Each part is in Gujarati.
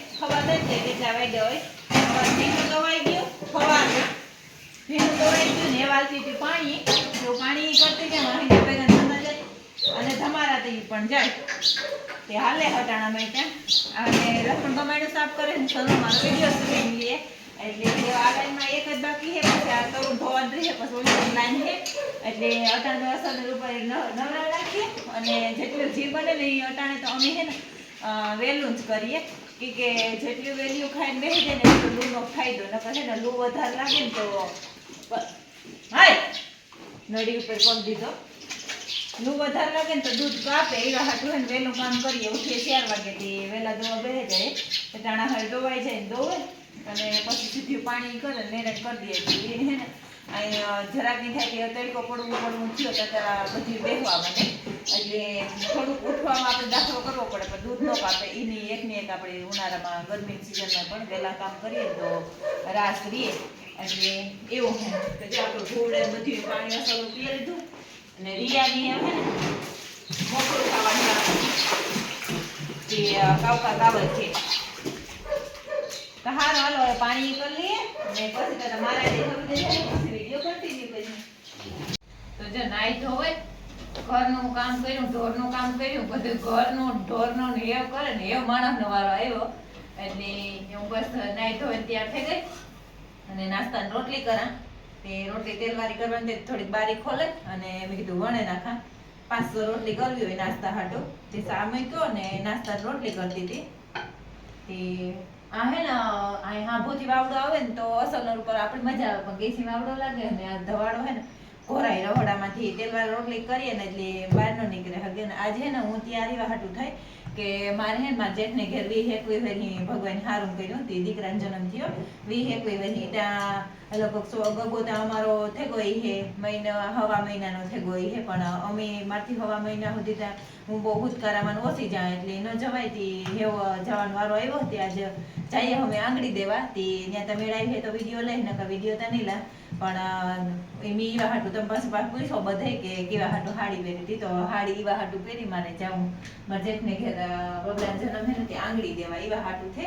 જાય કેટલા વાગ્યા હોય. હવે ભીનું દવાઈ ગયું? ખવાનું. ભીનું દવાઈ ગયું ને વાલતી હતી પાણી, જો પાણી કરતી કે વાહિંદા ભેગા થતા જાય અને ધમારા થઈ પણ જાય. તે હાલે હટાણા મેં ત્યાં. અને લસણ ટમેટું સાફ કરે ને સનો મારો વીડિયો સુધી લઈએ એટલે આ એક જ બાકી છે પછી આ તરું ભવન રહે, પછી ઓલી લાઈન છે એટલે અટાણે અસર ઉપર નવરા રાખીએ. અને જેટલું જીવ બને ને એ અટાણે તો અમે છે ને વહેલું જ કરીએ. કે જેટલું ખાઈ ખાઈને બેસી જાય ને એટલું લૂનો ફાયદો, નકર છે ને લૂ વધારે લાગે ને તો બ- હાય! નળી ઉપર પગ દીધો. લૂ વધારે લાગે ને તો દૂધ કાપે એવા રાહત હોય ને વહેલું કામ કરીએ, ઉઠીએ ચાર વાગેથી વહેલા દોવા બેસી જાય ટાણા હવે દોવાઈ જાય ને દોવે અને પછી સીધું પાણી કરે ને કરી દઈએ એ હે ને? અહીં અ, જરાક નહીં થાય પડવું પડવું થયો તો ત્યારે બધી બેહવા મને એટલે થોડુંક ઉઠવામાં આપણે દાખલો કરવો પડે પણ દૂધ ન કાપે એની ને એક આપણે ઉનાળામાં ગરમીની સિઝનમાં પણ વહેલા કામ કરીએ તો રાસ રહીએ એટલે એવું છે કે જે આપણું ઘોડે બધું પાણી અસર પી લીધું. અને રિયાની છે ને મોકળું ખાવાનું તે કાવકા કાવલ છે. તો હારું, હાલો પાણી કરી લઈએ. ને પછી તો મારા દેખાડું દે છે પછી વીડિયો કન્ટિન્યુ કરીએ. તો જો નાઈ ધોવે, ઘરનું કામ કર્યું, ઢોરનું કામ કર્યું, બધું ઘરનું ઢોરનું ને એવું કરે ને એવો માણસનો વારો આવ્યો. એટલે હું બસ નાઈ ધોવે તૈયાર થઈ ગઈ. અને નાસ્તાની રોટલી કરા. તે રોટલી તેલવારી કરવાની તે થોડીક બારી ખોલે અને મેં કીધું વણે નાખા. પાંચસો રોટલી કરવી હોય નાસ્તા હાટો. તે સામે કયો ને નાસ્તાની રોટલી કરતી હતી. તે આ હે ને, આ હાંભોથી વાવડો આવે ને તો અસલર ઉપર આપણે મજા આવે, પણ ગેસી વાવડો લાગે ને, આ ધવાડો હે ને કોરાઈ રહોડામાંથી તેલવાળી રોટલી કરીએ ને એટલે બહાર નો નીકળે હગે ને. આજે ને હું ત્યાં રીવા હાટું થાય કે મારે હે મારા જેઠને ઘેર વી હેકવી વેરી ભગવાન હારું કર્યું તે દીકરાનો જન્મ થયો. વી હેકવી વેરી ત્યાં લગભગ લોકો સો ગગો ત્યાં અમારો થેગો ઈ હે. મહિના હવા મહિનાનો થેગો ઈ હે. પણ અમે મારથી હવા મહિના સુધી ત્યાં હું બહુ હુદકારામાં ઓછી જાય એટલે ન જવાય તી. હેવો જવાનો વારો આવ્યો તે આજે જઈએ અમે આંગળી દેવા. તે ત્યાં તમે મેળાવી તો વીડિયો લઈ, નકર વીડિયો તો નહીં લા. પણ એમી ઈવા હાટું તમે પાસે પાસે પૂછો બધે કે કેવા હાટું હાડી પહેરી હતી. તો હાડી એવા હાટું પહેરી મારે જાઉં. મારા જેઠને ઘેર અ, જન્મ હે તે આંગળી દેવા એવા હાટું થે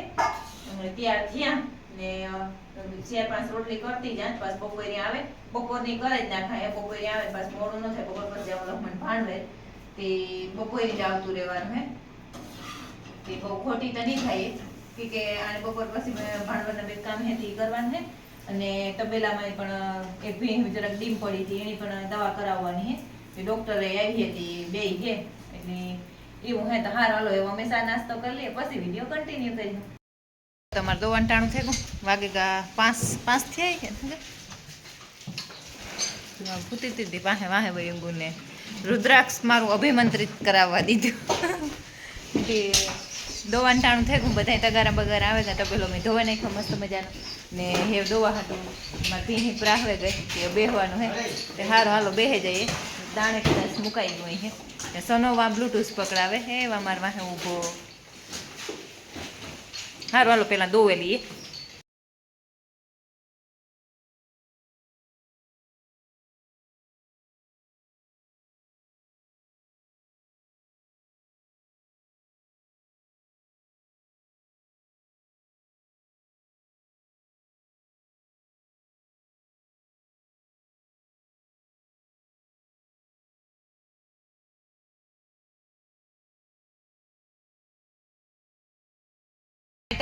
અમે તૈયાર થયા ને ચાર પાંચ રોટલી કરતી જાય પાછ બપોરે આવે. બપોરની કરે જ ના ખાય બપોરે આવે પાછ મોડું ન થાય બપોર પછી જાવ લખમણ ભાણવે તે બપોરે જ આવતું રહેવાનું હે. તે બહુ ખોટી તો નહીં થાય કે આને બપોર પછી મેં ભાણવાના બે કામ હે તે કરવાનું હે. અને તબેલામાં પણ એક ભીણ જરાક ડીમ પડી હતી એની પણ દવા કરાવવાની હે. ડોક્ટરે આવી હતી બે હે. એટલે એવું હે તો હાર હાલો એવો હંમેશા નાસ્તો કરી લઈએ પછી વીડિયો કન્ટિન્યુ કરીએ તમારે તો ટાણું થઈ ગયું. વાગે ગા પાંચ પાંચ થયા કે? પૂતી હતી વાહે વાહે વયું રુદ્રાક્ષ મારું અભિમંત્રિત કરાવવા દીધું. તે દોવાનું ટાણું થઈ ગયું બધા તગારા બગારા આવે તો પેલો મેં ધોવા નાખ્યો મસ્ત મજાનો. ને હે દોવા હતું મારી ભીની પ્રાહવે ગઈ કે બેહવાનું હે. તે હારો હાલો બેહે જઈએ. દાણે કદાચ મુકાઈ ગયું ને સનોવા બ્લૂટૂથ પકડાવે. હે, એવા મારવા ઊભો. હારું, હાલો પેલા દોવેલી લઈએ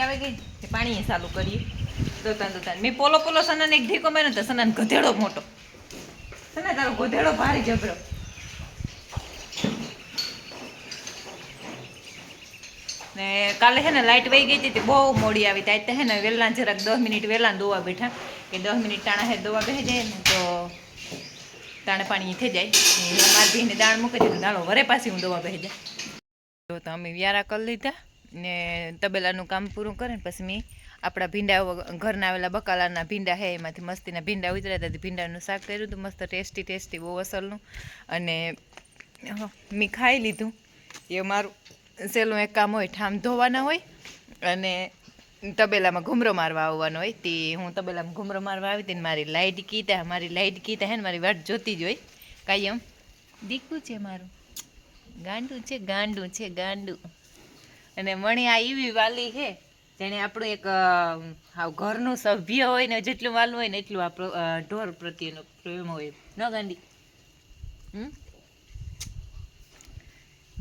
આવી ગઈ પાણી ચાલુ કરીએ. દોતાન દોતાન મેં પોલો પોલો સનાને એક ઢીકો માર્યો તો સનાને ગધેડો મોટો. સના તારો ગધેડો ભારે જબરો. ને કાલે છે ને લાઇટ વહી ગઈ હતી બહુ મોડી આવી. ત્યાં તો હે ને વહેલા જરાક દસ મિનિટ વહેલા દોવા બેઠા. કે દસ મિનિટ ટાણા હે દોવા બેસી જાય ને તો તાણે પાણી થઈ જાય. મારી ભીને દાણ મૂકી દીધું દાણો વરે પાછી હું દોવા બેસી જાય. તો અમે વ્યારા કરી લીધા. ને તબેલાનું કામ પૂરું કરે ને પછી મેં આપણા ભીંડા ઘરના આવેલા બકાલાના ભીંડા હે, એમાંથી મસ્તીના ભીંડા ઉતર્યા હતા ભીંડાનું શાક કર્યું હતું, મસ્ત ટેસ્ટી ટેસ્ટી, બહુ અસલનું. અને મેં ખાઈ લીધું. એ મારું સહેલું એક કામ હોય, ઠામ ધોવાના હોય અને તબેલામાં ઘૂમરો મારવા આવવાનો હોય. તે હું તબેલામાં ઘૂમરો મારવા આવી હતી મારી લાઇટ કીતા મારી લાઇટ કીતા હે ને મારી વાટ જોતી જ હોય. કાંઈ એમ દીકું છે મારું. ગાંડું છે ગાંડું છે, ગાંડું. અને મણી આ એવી વાલી છે જેને આપણું એક ઘરનું સભ્ય હોય ને જેટલું વાલું હોય ને એટલું આપણો ઢોર પ્રત્યેનો પ્રેમ હોય. ન ગાંડી? હમ?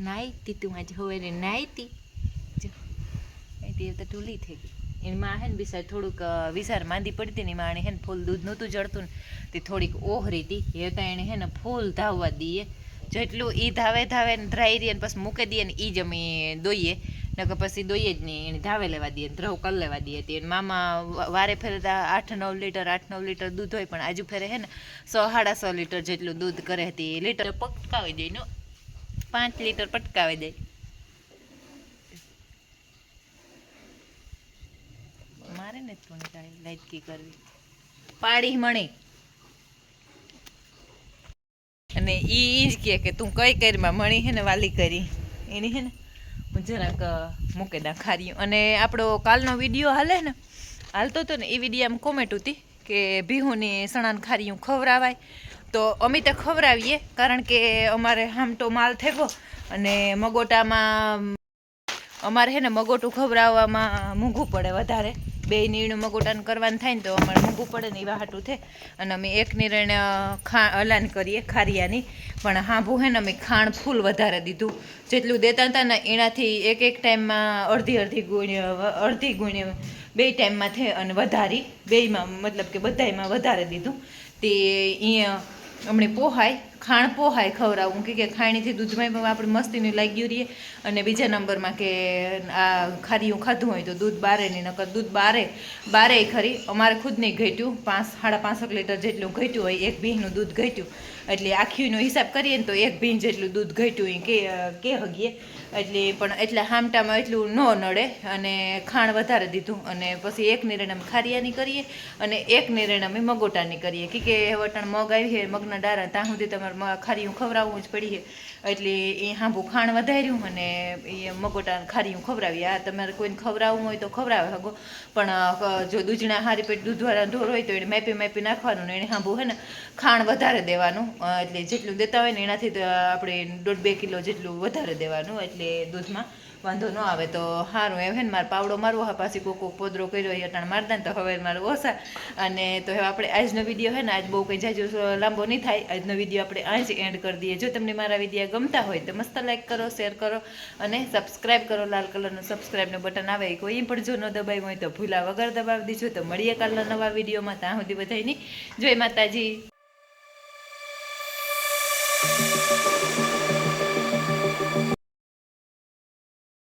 નાઈતી તું આજે હવે ને નાઈતી તો ઢૂલી થઈ ગઈ. એની માં હે ને બિસાર થોડુંક વિસાર માંદી પડતી હતી ને એમાં એને હે ને ફૂલ દૂધ નહોતું જડતું ને તે થોડીક ઓહરી હતી. એ તો એને હે ને ફૂલ ધાવવા દઈએ જેટલું એ ધાવે ધાવે ને ધ્રાઈ દઈએ ને પછી મૂકી દઈએ ને એ જ અમે દોઈએ. નકર પછી દોઈએ જ નહીં, એને ધાવે લેવા દઈએ ધ્રવ કર લેવા દઈએ તે. મામા વારે ફેરે આઠ નવ લીટર, આઠ નવ લીટર દૂધ હોય પણ આજુ ફેરે હે ને, સો સાડા સો લીટર જેટલું દૂધ કરે હતી લીટર પટકાવી દઈ નો. પાંચ લીટર પટકાવી દઈ મારે ને થોડી લાયકી કરવી. પાડી મણી. અને ઈ જ કે તું કઈ કરીમાં મણી હે ને વાલી કરી. એની હે ને હું જરાક મૂકી દા અને આપણો કાલનો વીડિયો હાલે ને, હાલતો હતો ને, એ વિડીયામાં કોમેન્ટ હતી કે ભીહુની સણાન ખાર્યું ખવડાવાય. તો અમે તો ખવડાવીએ, કારણ કે અમારે આમ તો માલ થયો અને મગોટામાં, અમારે હે ને, મગોટું ખવડાવવામાં મૂંઘું પડે વધારે. બે નીણું મગોટાન કરવાનું થાય ને તો અમારે મોંઘું પડે ને એવા હાટું થાય. અને અમે એક નિર્ણય ખા, અલાન કરીએ ખારિયાની. પણ હાંભું હે ને અમે ખાણ ફૂલ વધારે દીધું. જેટલું દેતા હતા ને એનાથી એક એક ટાઈમમાં અડધી અડધી ગુણ અડધી ગુણ બે ટાઈમમાં થઈ અને વધારી. બેયમાં મતલબ કે બધાયમાં વધારે દીધું. તે અહીંયા હમણે પોહાય. ખાણ પોહાય ખવડાવું કે ખાણીથી દૂધમાં પણ આપણે મસ્તીનું લાગ્યું રહીએ. અને બીજા નંબરમાં કે આ ખારીયું ખાધું હોય તો દૂધ બારે નહીં, નકર દૂધ બારે બારે ખરી. અમારે ખુદ નહીં ઘટ્યું. પાંચ, સાડા પાંસઠ લીટર જેટલું ઘટ્યું હોય, એક ભીંનું દૂધ ઘટ્યું. એટલે આખીનો હિસાબ કરીએ ને તો એક ભીન જેટલું દૂધ ઘટ્યું કે કે હગીએ. એટલે પણ એટલે હામટામાં એટલું ન નડે અને ખાણ વધારે દીધું. અને પછી એક નિર્ણય અમે ખારિયાની કરીએ અને એક નિર્ણય અમે મગોટાની કરીએ. કે વટાણ મગ આવી મગના ડારા ત્યાં સુધી તમારે મ- ખારીયું ખવડાવવું જ પડી છે. એટલે એ હાંભું ખાણ વધાર્યું અને એ મગોટા ખારીયું ખવડાવી. આ તમારે કોઈને ખવડાવવું હોય તો ખવડાવે હગો. પણ જો દૂધણા હારી પેટ દૂધવાળા ઢોર હોય તો એને માપી માપી નાખવાનું એને હાંભું હે ને ખાણ વધારે દેવાનું. એટલે જેટલું દેતા હોય ને એનાથી આપણે દોઢ બે કિલો જેટલું વધારે દેવાનું, એટલે દૂધમાં. વાંધો ન આવે તો સારું એમ હે ને, મારે પાવડો મારવો હા પાછી કોક કોક પોદરો કર્યો એ અટાણ મારતા ને તો હવે મારે ઓછા. અને તો હવે આપણે આજનો વીડિયો હે ને, આજ બહુ કંઈ જાજો લાંબો નહીં થાય. આજનો વીડિયો આપણે આજ એન્ડ કરી દઈએ. જો તમને મારા વીડિયો ગમતા હોય, તો મસ્ત લાઈક કરો શેર કરો અને સબસ્ક્રાઈબ કરો, લાલ કલરનું સબસ્ક્રાઈબનું બટન આવે. કોઈ પણ જો ન દબાવ્યું હોય તો ભૂલા વગર દબાવી દીજો. તો મળીએ કાલના નવા વિડીયોમાં. ત્યાં સુધી બધાની જય માતાજી.